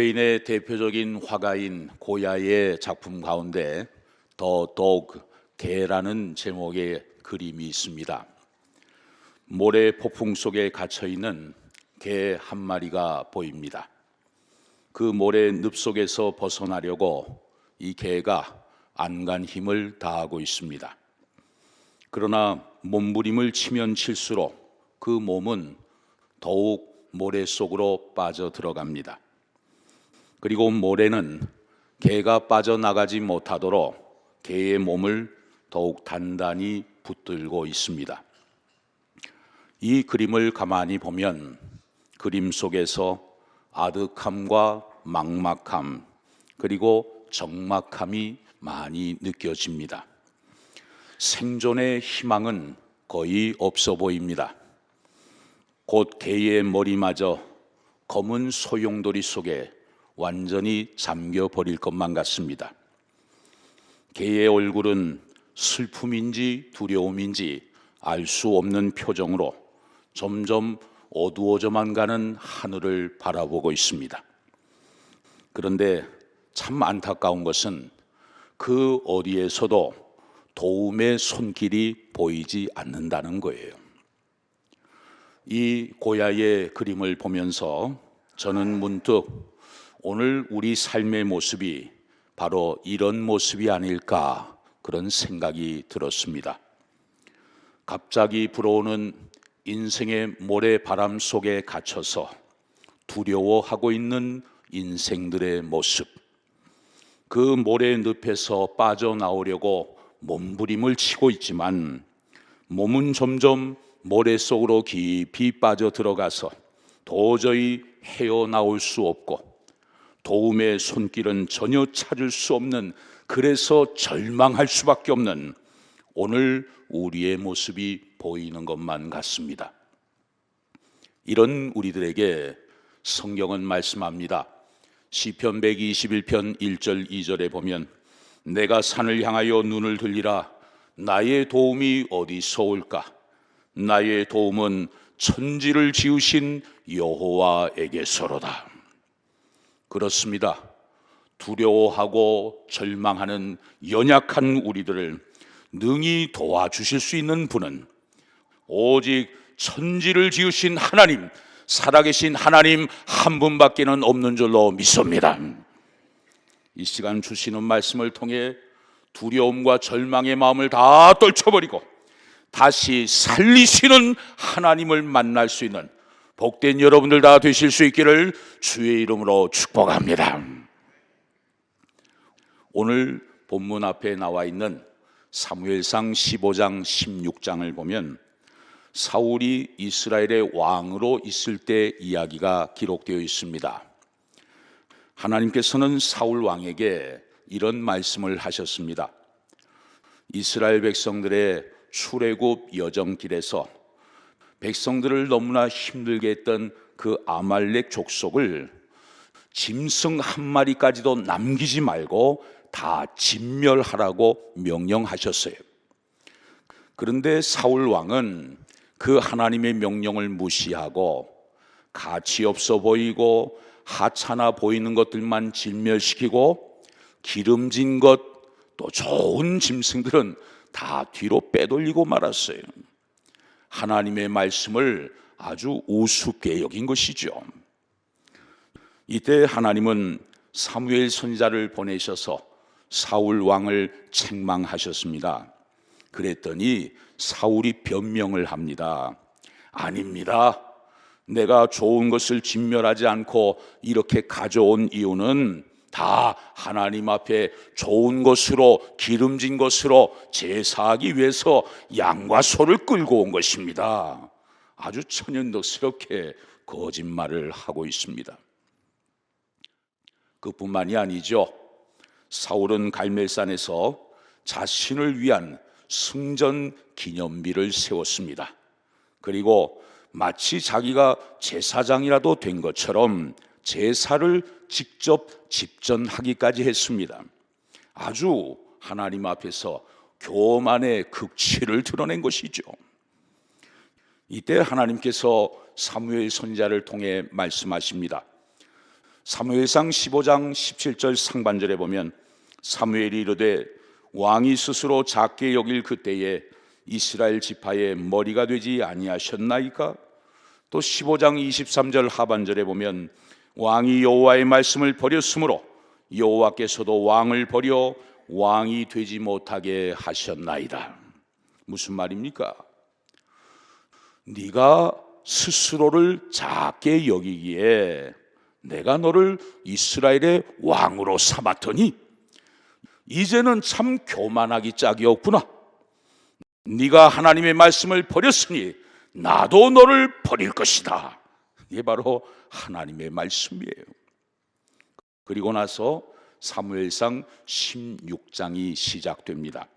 스페인의 대표적인 화가인 고야의 작품 가운데 더 도그 개라는 제목의 그림이 있습니다. 모래 폭풍 속에 갇혀 있는 개 한 마리가 보입니다. 그 모래 늪 속에서 벗어나려고 이 개가 안간 힘을 다하고 있습니다. 그러나 몸부림을 치면 칠수록 그 몸은 더욱 모래 속으로 빠져 들어갑니다. 그리고 모래는 개가 빠져나가지 못하도록 개의 몸을 더욱 단단히 붙들고 있습니다. 이 그림을 가만히 보면 그림 속에서 아득함과 막막함 그리고 적막함이 많이 느껴집니다. 생존의 희망은 거의 없어 보입니다. 곧 개의 머리마저 검은 소용돌이 속에 완전히 잠겨 버릴 것만 같습니다. 개의 얼굴은 슬픔인지 두려움인지 알 수 없는 표정으로 점점 어두워져만 가는 하늘을 바라보고 있습니다. 그런데 참 안타까운 것은 그 어디에서도 도움의 손길이 보이지 않는다는 거예요. 이 고야의 그림을 보면서 저는 문득 오늘 우리 삶의 모습이 바로 이런 모습이 아닐까 그런 생각이 들었습니다. 갑자기 불어오는 인생의 모래바람 속에 갇혀서 두려워하고 있는 인생들의 모습. 그 모래 늪에서 빠져나오려고 몸부림을 치고 있지만 몸은 점점 모래 속으로 깊이 빠져 들어가서 도저히 헤어나올 수 없고 도움의 손길은 전혀 찾을 수 없는 그래서 절망할 수밖에 없는 오늘 우리의 모습이 보이는 것만 같습니다. 이런 우리들에게 성경은 말씀합니다. 시편 121편 1절 2절에 보면 내가 산을 향하여 눈을 들리라 나의 도움이 어디서 올까 나의 도움은 천지를 지으신 여호와에게서로다. 그렇습니다. 두려워하고 절망하는 연약한 우리들을 능히 도와주실 수 있는 분은 오직 천지를 지으신 하나님, 살아계신 하나님 한 분밖에는 없는 줄로 믿습니다. 이 시간 주시는 말씀을 통해 두려움과 절망의 마음을 다 떨쳐버리고 다시 살리시는 하나님을 만날 수 있는 복된 여러분들 다 되실 수 있기를 주의 이름으로 축복합니다. 오늘 본문 앞에 나와 있는 사무엘상 15장 16장을 보면 사울이 이스라엘의 왕으로 있을 때 이야기가 기록되어 있습니다. 하나님께서는 사울 왕에게 이런 말씀을 하셨습니다. 이스라엘 백성들의 출애굽 여정길에서 백성들을 너무나 힘들게 했던 그 아말렉 족속을 짐승 한 마리까지도 남기지 말고 다 진멸하라고 명령하셨어요. 그런데 사울 왕은 그 하나님의 명령을 무시하고 가치 없어 보이고 하찮아 보이는 것들만 진멸시키고 기름진 것 또 좋은 짐승들은 다 뒤로 빼돌리고 말았어요. 하나님의 말씀을 아주 우습게 여긴 것이죠. 이때 하나님은 사무엘 선자를 보내셔서 사울 왕을 책망하셨습니다. 그랬더니 사울이 변명을 합니다. 아닙니다. 내가 좋은 것을 진멸하지 않고 이렇게 가져온 이유는 다 하나님 앞에 좋은 것으로 기름진 것으로 제사하기 위해서 양과 소를 끌고 온 것입니다. 아주 천연덕스럽게 거짓말을 하고 있습니다. 그뿐만이 아니죠. 사울은 갈멜산에서 자신을 위한 승전 기념비를 세웠습니다. 그리고 마치 자기가 제사장이라도 된 것처럼 제사를 직접 집전하기까지 했습니다. 아주 하나님 앞에서 교만의 극치를 드러낸 것이죠. 이때 하나님께서 사무엘 선자를 통해 말씀하십니다. 사무엘상 15장 17절 상반절에 보면 사무엘이 이르되 왕이 스스로 작게 여길 그때에 이스라엘 지파의 머리가 되지 아니하셨나이까? 또 15장 23절 하반절에 보면 왕이 여호와의 말씀을 버렸으므로 여호와께서도 왕을 버려 왕이 되지 못하게 하셨나이다. 무슨 말입니까? 네가 스스로를 작게 여기기에 내가 너를 이스라엘의 왕으로 삼았더니 이제는 참 교만하기 짝이 없구나. 네가 하나님의 말씀을 버렸으니 나도 너를 버릴 것이다. 이게 바로 하나님의 말씀이에요. 그리고 나서 사무엘상 16장이 시작됩니다.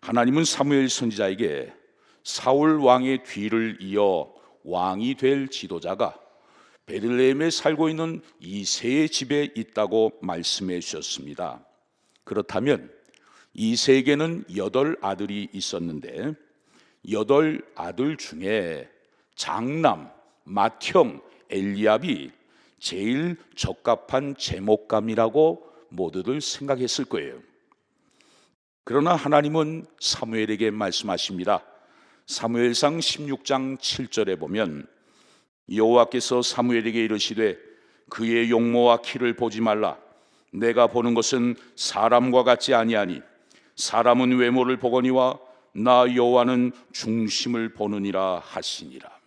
하나님은 사무엘 선지자에게 사울 왕의 뒤를 이어 왕이 될 지도자가 베들레헴에 살고 있는 이세의 집에 있다고 말씀해 주셨습니다. 그렇다면 이세에게는 여덟 아들이 있었는데 여덟 아들 중에 장남 맏형 엘리압이 제일 적합한 제목감이라고 모두들 생각했을 거예요. 그러나 하나님은 사무엘에게 말씀하십니다. 사무엘상 16장 7절에 보면 여호와께서 사무엘에게 이르시되 그의 용모와 키를 보지 말라 내가 보는 것은 사람과 같지 아니하니 사람은 외모를 보거니와 나 여호와는 중심을 보느니라 하시니라.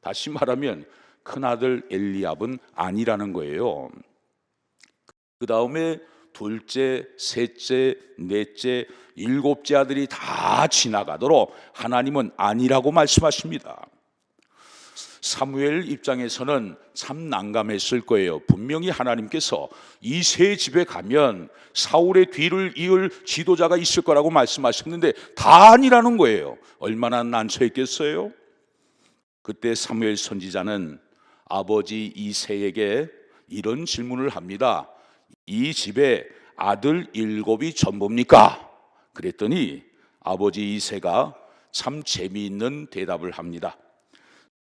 다시 말하면 큰 아들 엘리압은 아니라는 거예요. 그 다음에 둘째, 셋째, 넷째, 일곱째 아들이 다 지나가도록 하나님은 아니라고 말씀하십니다. 사무엘 입장에서는 참 난감했을 거예요. 분명히 하나님께서 이 세 집에 가면 사울의 뒤를 이을 지도자가 있을 거라고 말씀하셨는데 다 아니라는 거예요. 얼마나 난처했겠어요? 그때 사무엘 선지자는 아버지 이세에게 이런 질문을 합니다. 이 집에 아들 일곱이 전부입니까? 그랬더니 아버지 이세가 참 재미있는 대답을 합니다.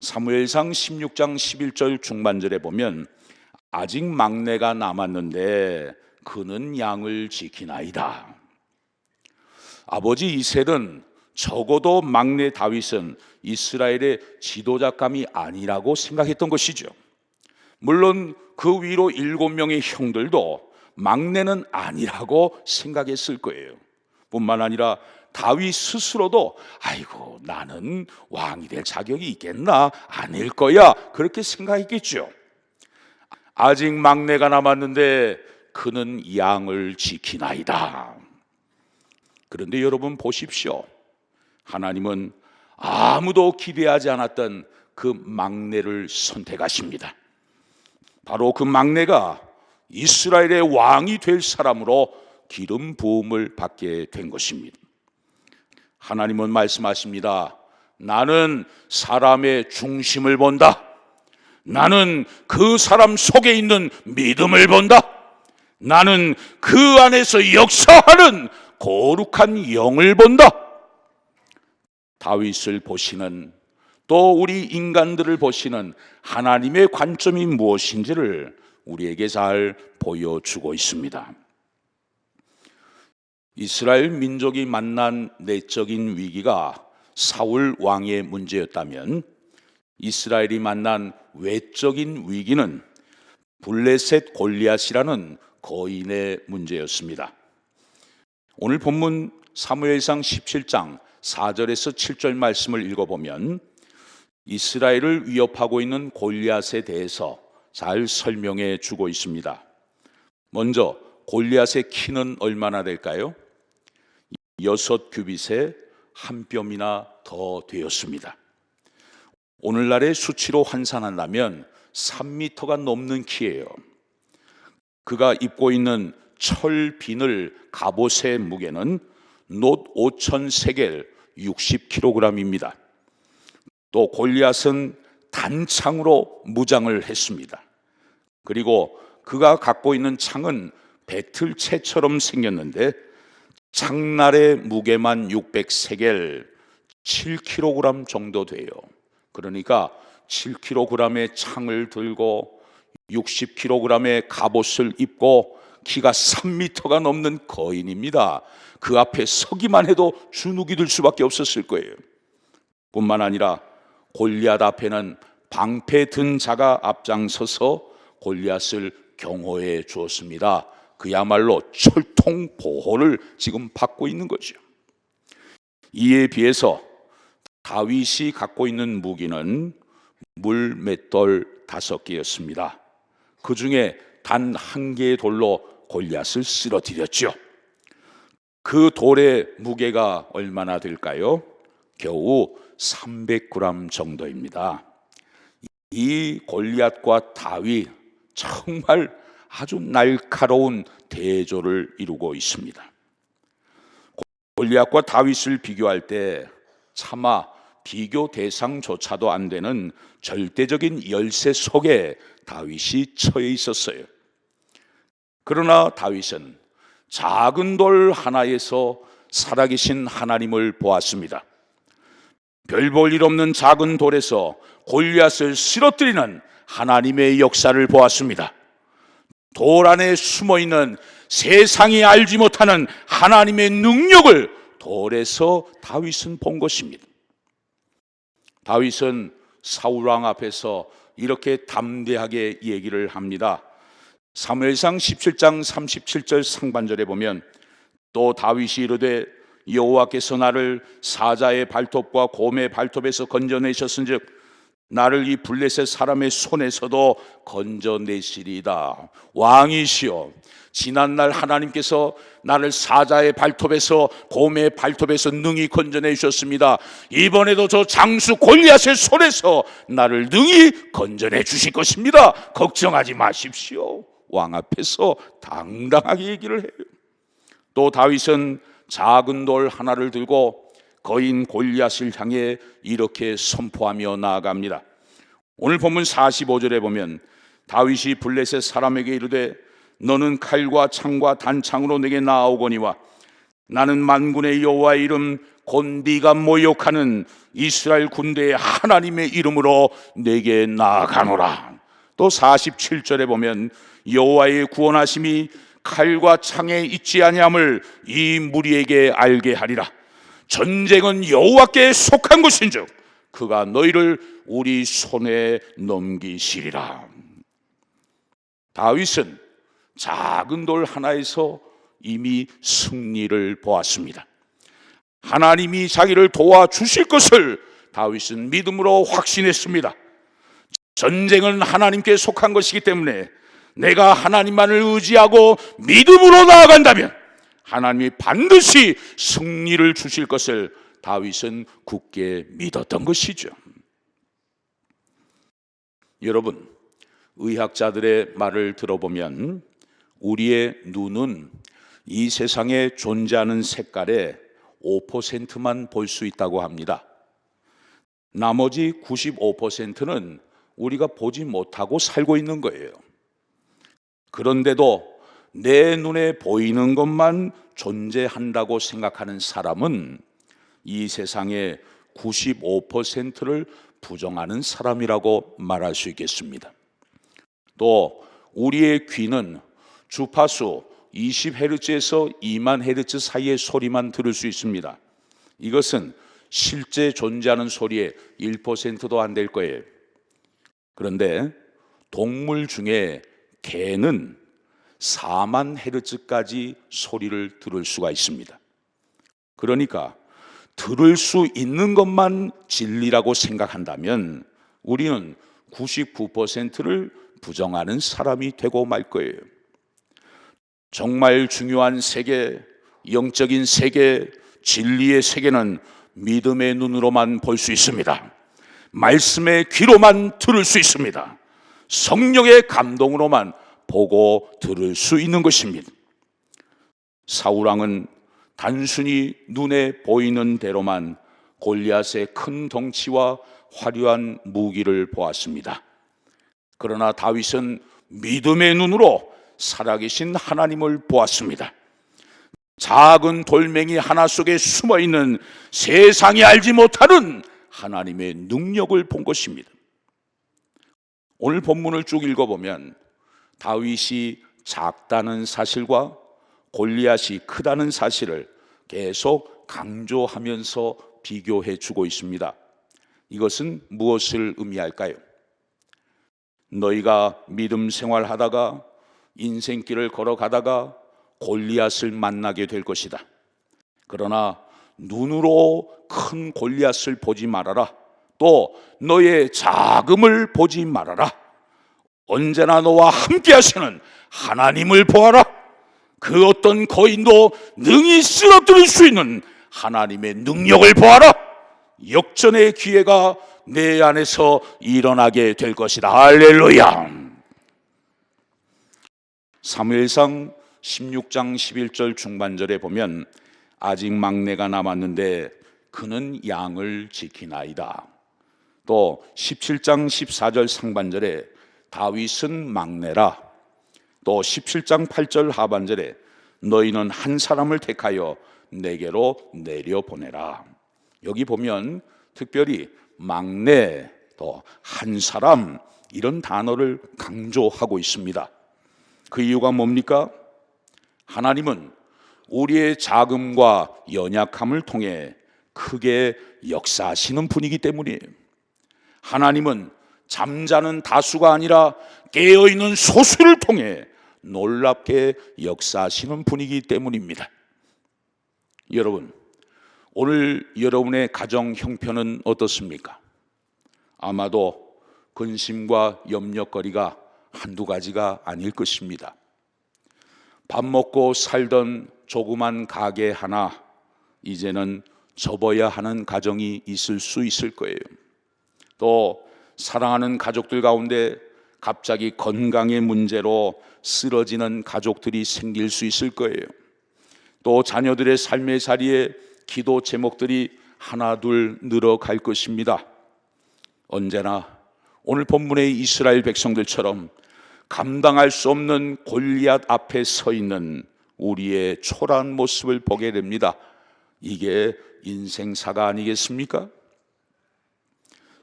사무엘상 16장 11절 중반절에 보면 아직 막내가 남았는데 그는 양을 지키나이다. 아버지 이셀은 적어도 막내 다윗은 이스라엘의 지도자감이 아니라고 생각했던 것이죠. 물론 그 위로 일곱 명의 형들도 막내는 아니라고 생각했을 거예요. 뿐만 아니라 다윗 스스로도 아이고 나는 왕이 될 자격이 있겠나 아닐 거야 그렇게 생각했겠죠. 아직 막내가 남았는데 그는 양을 지키나이다. 그런데 여러분 보십시오. 하나님은 아무도 기대하지 않았던 그 막내를 선택하십니다. 바로 그 막내가 이스라엘의 왕이 될 사람으로 기름 부음을 받게 된 것입니다. 하나님은 말씀하십니다. 나는 사람의 중심을 본다. 나는 그 사람 속에 있는 믿음을 본다. 나는 그 안에서 역사하는 거룩한 영을 본다. 다윗을 보시는 또 우리 인간들을 보시는 하나님의 관점이 무엇인지를 우리에게 잘 보여주고 있습니다. 이스라엘 민족이 만난 내적인 위기가 사울 왕의 문제였다면 이스라엘이 만난 외적인 위기는 블레셋 골리앗이라는 거인의 문제였습니다. 오늘 본문 사무엘상 17장 4절에서 7절 말씀을 읽어보면 이스라엘을 위협하고 있는 골리앗에 대해서 잘 설명해 주고 있습니다. 먼저 골리앗의 키는 얼마나 될까요? 여섯 규빗에 한 뼘이나 더 되었습니다. 오늘날의 수치로 환산한다면 3미터가 넘는 키예요. 그가 입고 있는 철 비늘 갑옷의 무게는 놋 5천 세겔 60kg입니다. 또 골리앗은 단창으로 무장을 했습니다. 그리고 그가 갖고 있는 창은 배틀채처럼 생겼는데 창날의 무게만 600세겔 7kg 정도 돼요. 그러니까 7kg의 창을 들고 60kg의 갑옷을 입고 키가 3미터가 넘는 거인입니다. 그 앞에 서기만 해도 주눅이 들 수밖에 없었을 거예요. 뿐만 아니라 골리앗 앞에는 방패 든 자가 앞장서서 골리앗을 경호해 주었습니다. 그야말로 철통 보호를 지금 받고 있는 거죠. 이에 비해서 다윗이 갖고 있는 무기는 물맷돌 다섯 개였습니다. 그 중에 단 한 개의 돌로 골리앗을 쓰러뜨렸죠. 그 돌의 무게가 얼마나 될까요? 겨우 300g 정도입니다. 이 골리앗과 다윗 정말 아주 날카로운 대조를 이루고 있습니다. 골리앗과 다윗을 비교할 때 차마 비교 대상조차도 안 되는 절대적인 열세 속에 다윗이 처해 있었어요. 그러나 다윗은 작은 돌 하나에서 살아계신 하나님을 보았습니다. 별 볼 일 없는 작은 돌에서 골리앗을 쓰러뜨리는 하나님의 역사를 보았습니다. 돌 안에 숨어 있는 세상이 알지 못하는 하나님의 능력을 돌에서 다윗은 본 것입니다. 다윗은 사울 왕 앞에서 이렇게 담대하게 얘기를 합니다. 사무엘상 17장 37절 상반절에 보면 또 다윗이 이르되 여호와께서 나를 사자의 발톱과 곰의 발톱에서 건져내셨은즉 나를 이 블레셋 사람의 손에서도 건져내시리다. 왕이시여 지난날 하나님께서 나를 사자의 발톱에서 곰의 발톱에서 능히 건져내 주셨습니다. 이번에도 저 장수 골리앗의 손에서 나를 능히 건져내 주실 것입니다. 걱정하지 마십시오 왕 앞에서 당당하게 얘기를 해요 또 다윗은 작은 돌 하나를 들고 거인 골리앗을 향해 이렇게 선포하며 나아갑니다. 오늘 본문 45절에 보면 다윗이 블레셋 사람에게 이르되 너는 칼과 창과 단창으로 내게 나아오거니와 나는 만군의 여호와의 이름 곧 네가 모욕하는 이스라엘 군대의 하나님의 이름으로 내게 나아가노라. 또 47절에 보면 여호와의 구원하심이 칼과 창에 있지 아니함을 이 무리에게 알게 하리라. 전쟁은 여호와께 속한 것인즉 그가 너희를 우리 손에 넘기시리라. 다윗은 작은 돌 하나에서 이미 승리를 보았습니다. 하나님이 자기를 도와주실 것을 다윗은 믿음으로 확신했습니다. 전쟁은 하나님께 속한 것이기 때문에 내가 하나님만을 의지하고 믿음으로 나아간다면 하나님이 반드시 승리를 주실 것을 다윗은 굳게 믿었던 것이죠. 여러분, 의학자들의 말을 들어보면 우리의 눈은 이 세상에 존재하는 색깔의 5%만 볼 수 있다고 합니다. 나머지 95%는 우리가 보지 못하고 살고 있는 거예요. 그런데도 내 눈에 보이는 것만 존재한다고 생각하는 사람은 이 세상의 95%를 부정하는 사람이라고 말할 수 있겠습니다. 또 우리의 귀는 주파수 20헤르츠에서 2만 헤르츠 사이의 소리만 들을 수 있습니다. 이것은 실제 존재하는 소리의 1%도 안 될 거예요. 그런데 동물 중에 개는 4만 헤르츠까지 소리를 들을 수가 있습니다. 그러니까 들을 수 있는 것만 진리라고 생각한다면 우리는 99%를 부정하는 사람이 되고 말 거예요. 정말 중요한 세계, 영적인 세계, 진리의 세계는 믿음의 눈으로만 볼 수 있습니다. 말씀의 귀로만 들을 수 있습니다. 성령의 감동으로만 보고 들을 수 있는 것입니다. 사우랑은 단순히 눈에 보이는 대로만 골리앗의 큰 덩치와 화려한 무기를 보았습니다. 그러나 다윗은 믿음의 눈으로 살아계신 하나님을 보았습니다. 작은 돌멩이 하나 속에 숨어 있는 세상이 알지 못하는 하나님의 능력을 본 것입니다. 오늘 본문을 쭉 읽어보면 다윗이 작다는 사실과 골리앗이 크다는 사실을 계속 강조하면서 비교해 주고 있습니다. 이것은 무엇을 의미할까요? 너희가 믿음 생활하다가 인생길을 걸어가다가 골리앗을 만나게 될 것이다. 그러나 눈으로 큰 골리앗을 보지 말아라. 또 너의 자금을 보지 말아라. 언제나 너와 함께 하시는 하나님을 보아라. 그 어떤 거인도 능히 쓰러뜨릴 수 있는 하나님의 능력을 보아라. 역전의 기회가 내 안에서 일어나게 될 것이다. 할렐루야. 사무엘상 16장 11절 중반절에 보면 아직 막내가 남았는데 그는 양을 지키나이다. 또 17장 14절 상반절에 다윗은 막내라. 또 17장 8절 하반절에 너희는 한 사람을 택하여 내게로 내려 보내라. 여기 보면 특별히 막내 또 한 사람 이런 단어를 강조하고 있습니다. 그 이유가 뭡니까? 하나님은 우리의 자금과 연약함을 통해 크게 역사하시는 분이기 때문이에요. 하나님은 잠자는 다수가 아니라 깨어있는 소수를 통해 놀랍게 역사하시는 분이기 때문입니다. 여러분, 오늘 여러분의 가정 형편은 어떻습니까? 아마도 근심과 염려거리가 한두 가지가 아닐 것입니다. 밥 먹고 살던 조그만 가게 하나 이제는 접어야 하는 가정이 있을 수 있을 거예요. 또 사랑하는 가족들 가운데 갑자기 건강의 문제로 쓰러지는 가족들이 생길 수 있을 거예요. 또 자녀들의 삶의 자리에 기도 제목들이 하나둘 늘어갈 것입니다. 언제나 오늘 본문의 이스라엘 백성들처럼 감당할 수 없는 골리앗 앞에 서 있는 우리의 초라한 모습을 보게 됩니다. 이게 인생사가 아니겠습니까?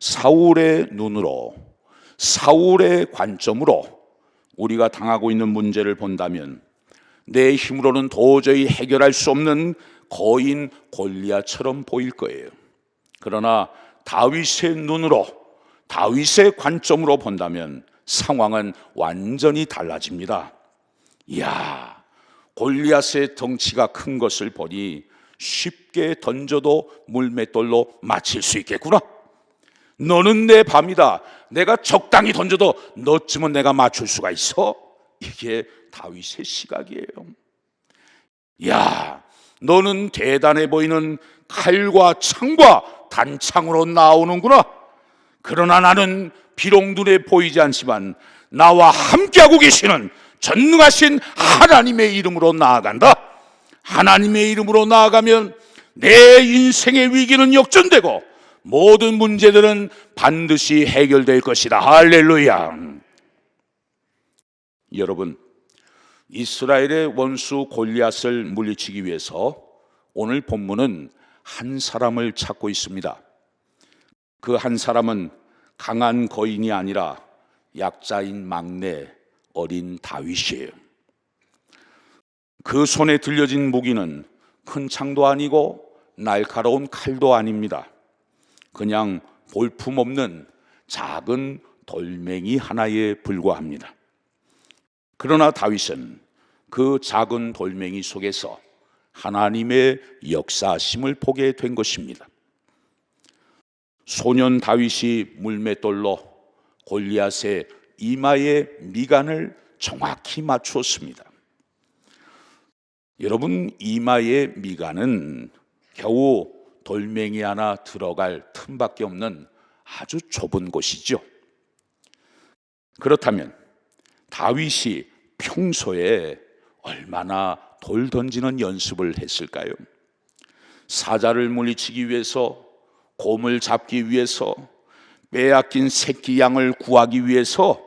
사울의 눈으로, 사울의 관점으로 우리가 당하고 있는 문제를 본다면 내 힘으로는 도저히 해결할 수 없는 거인 골리앗처럼 보일 거예요. 그러나 다윗의 눈으로, 다윗의 관점으로 본다면 상황은 완전히 달라집니다. 이야, 골리앗의 덩치가 큰 것을 보니 쉽게 던져도 물맷돌로 맞힐 수 있겠구나. 너는 내 밤이다. 내가 적당히 던져도 너쯤은 내가 맞출 수가 있어. 이게 다윗의 시각이에요. 야, 너는 대단해 보이는 칼과 창과 단창으로 나오는구나. 그러나 나는 비록 눈에 보이지 않지만 나와 함께하고 계시는 전능하신 하나님의 이름으로 나아간다. 하나님의 이름으로 나아가면 내 인생의 위기는 역전되고 모든 문제들은 반드시 해결될 것이다. 할렐루야. 여러분, 이스라엘의 원수 골리앗을 물리치기 위해서 오늘 본문은 한 사람을 찾고 있습니다. 그 한 사람은 강한 거인이 아니라 약자인 막내 어린 다윗이에요. 그 손에 들려진 무기는 큰 창도 아니고 날카로운 칼도 아닙니다. 그냥 볼품 없는 작은 돌멩이 하나에 불과합니다. 그러나 다윗은 그 작은 돌멩이 속에서 하나님의 역사심을 보게 된 것입니다. 소년 다윗이 물맷돌로 골리앗의 이마의 미간을 정확히 맞추었습니다. 여러분 이마의 미간은 겨우 돌멩이 하나 들어갈 틈밖에 없는 아주 좁은 곳이죠. 그렇다면 다윗이 평소에 얼마나 돌 던지는 연습을 했을까요? 사자를 물리치기 위해서 곰을 잡기 위해서 빼앗긴 새끼 양을 구하기 위해서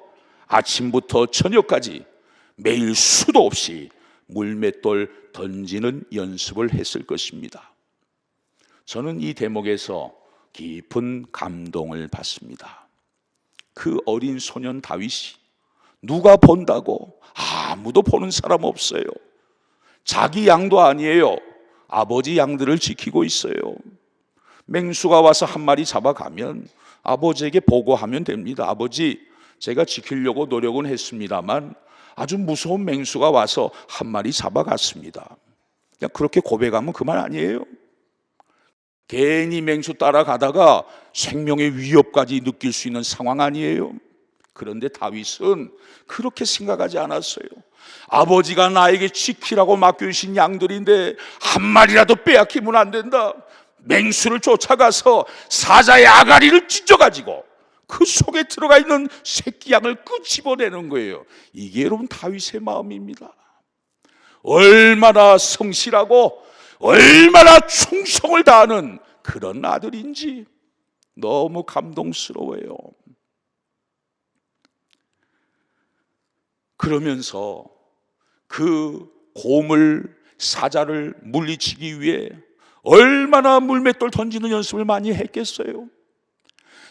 아침부터 저녁까지 매일 수도 없이 물맷돌 던지는 연습을 했을 것입니다. 저는 이 대목에서 깊은 감동을 받습니다. 그 어린 소년 다윗이 누가 본다고 아무도 보는 사람 없어요. 자기 양도 아니에요. 아버지 양들을 지키고 있어요. 맹수가 와서 한 마리 잡아가면 아버지에게 보고하면 됩니다. 아버지, 제가 지키려고 노력은 했습니다만 아주 무서운 맹수가 와서 한 마리 잡아갔습니다. 그냥 그렇게 고백하면 그만 아니에요. 괜히 맹수 따라가다가 생명의 위협까지 느낄 수 있는 상황 아니에요. 그런데 다윗은 그렇게 생각하지 않았어요. 아버지가 나에게 지키라고 맡겨주신 양들인데 한 마리라도 빼앗기면 안 된다. 맹수를 쫓아가서 사자의 아가리를 찢어가지고 그 속에 들어가 있는 새끼 양을 끄집어내는 거예요. 이게 여러분 다윗의 마음입니다. 얼마나 성실하고 얼마나 충성을 다하는 그런 아들인지 너무 감동스러워요. 그러면서 그 고물 사자를 물리치기 위해 얼마나 물맷돌 던지는 연습을 많이 했겠어요.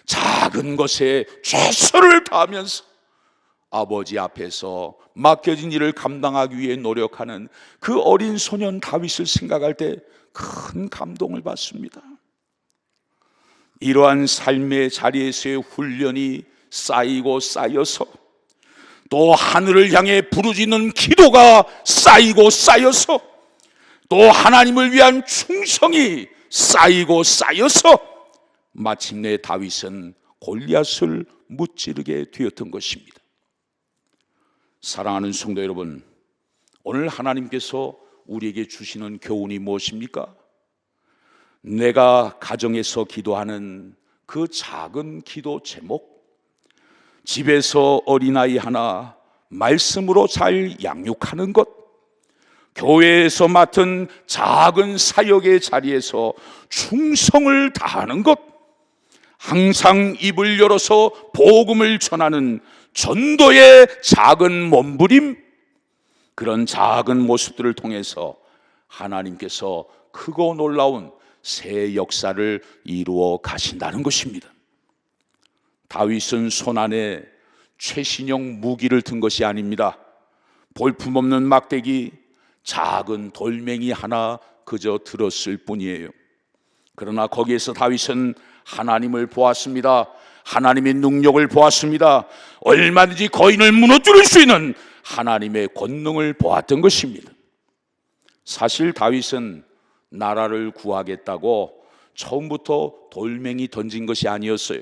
작은 것에 최선을 다하면서 아버지 앞에서 맡겨진 일을 감당하기 위해 노력하는 그 어린 소년 다윗을 생각할 때 큰 감동을 받습니다. 이러한 삶의 자리에서의 훈련이 쌓이고 쌓여서 또 하늘을 향해 부르짖는 기도가 쌓이고 쌓여서 또 하나님을 위한 충성이 쌓이고 쌓여서 마침내 다윗은 골리앗을 무찌르게 되었던 것입니다. 사랑하는 성도 여러분, 오늘 하나님께서 우리에게 주시는 교훈이 무엇입니까? 내가 가정에서 기도하는 그 작은 기도 제목, 집에서 어린아이 하나 말씀으로 잘 양육하는 것, 교회에서 맡은 작은 사역의 자리에서 충성을 다하는 것, 항상 입을 열어서 복음을 전하는 전도의 작은 몸부림, 그런 작은 모습들을 통해서 하나님께서 크고 놀라운 새 역사를 이루어 가신다는 것입니다. 다윗은 손 안에 최신형 무기를 든 것이 아닙니다. 볼품없는 막대기, 작은 돌멩이 하나 그저 들었을 뿐이에요. 그러나 거기에서 다윗은 하나님을 보았습니다. 하나님의 능력을 보았습니다. 얼마든지 거인을 무너뜨릴 수 있는 하나님의 권능을 보았던 것입니다. 사실 다윗은 나라를 구하겠다고 처음부터 돌멩이 던진 것이 아니었어요.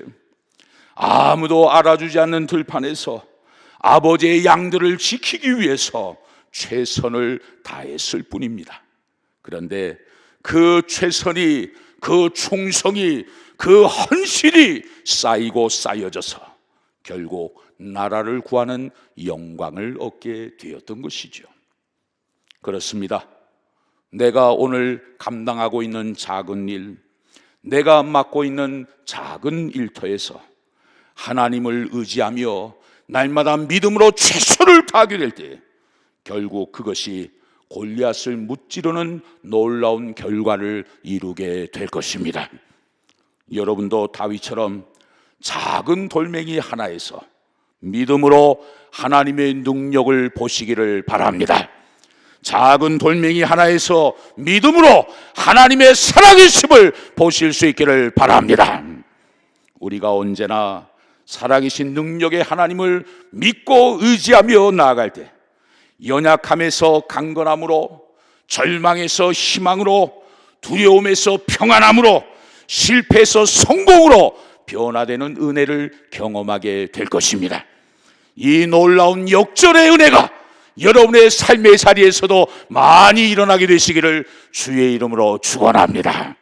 아무도 알아주지 않는 들판에서 아버지의 양들을 지키기 위해서 최선을 다했을 뿐입니다. 그런데 그 최선이, 그 충성이, 그 헌신이 쌓이고 쌓여져서 결국 나라를 구하는 영광을 얻게 되었던 것이죠. 그렇습니다. 내가 오늘 감당하고 있는 작은 일, 내가 맡고 있는 작은 일터에서 하나님을 의지하며 날마다 믿음으로 최선을 다하게 될 때 결국 그것이 골리앗을 무찌르는 놀라운 결과를 이루게 될 것입니다. 여러분도 다윗처럼 작은 돌멩이 하나에서 믿음으로 하나님의 능력을 보시기를 바랍니다. 작은 돌멩이 하나에서 믿음으로 하나님의 살아계심을 보실 수 있기를 바랍니다. 우리가 언제나 살아계신 능력의 하나님을 믿고 의지하며 나아갈 때 연약함에서 강건함으로 절망에서 희망으로 두려움에서 평안함으로 실패에서 성공으로 변화되는 은혜를 경험하게 될 것입니다. 이 놀라운 역전의 은혜가 여러분의 삶의 자리에서도 많이 일어나게 되시기를 주의 이름으로 축원합니다.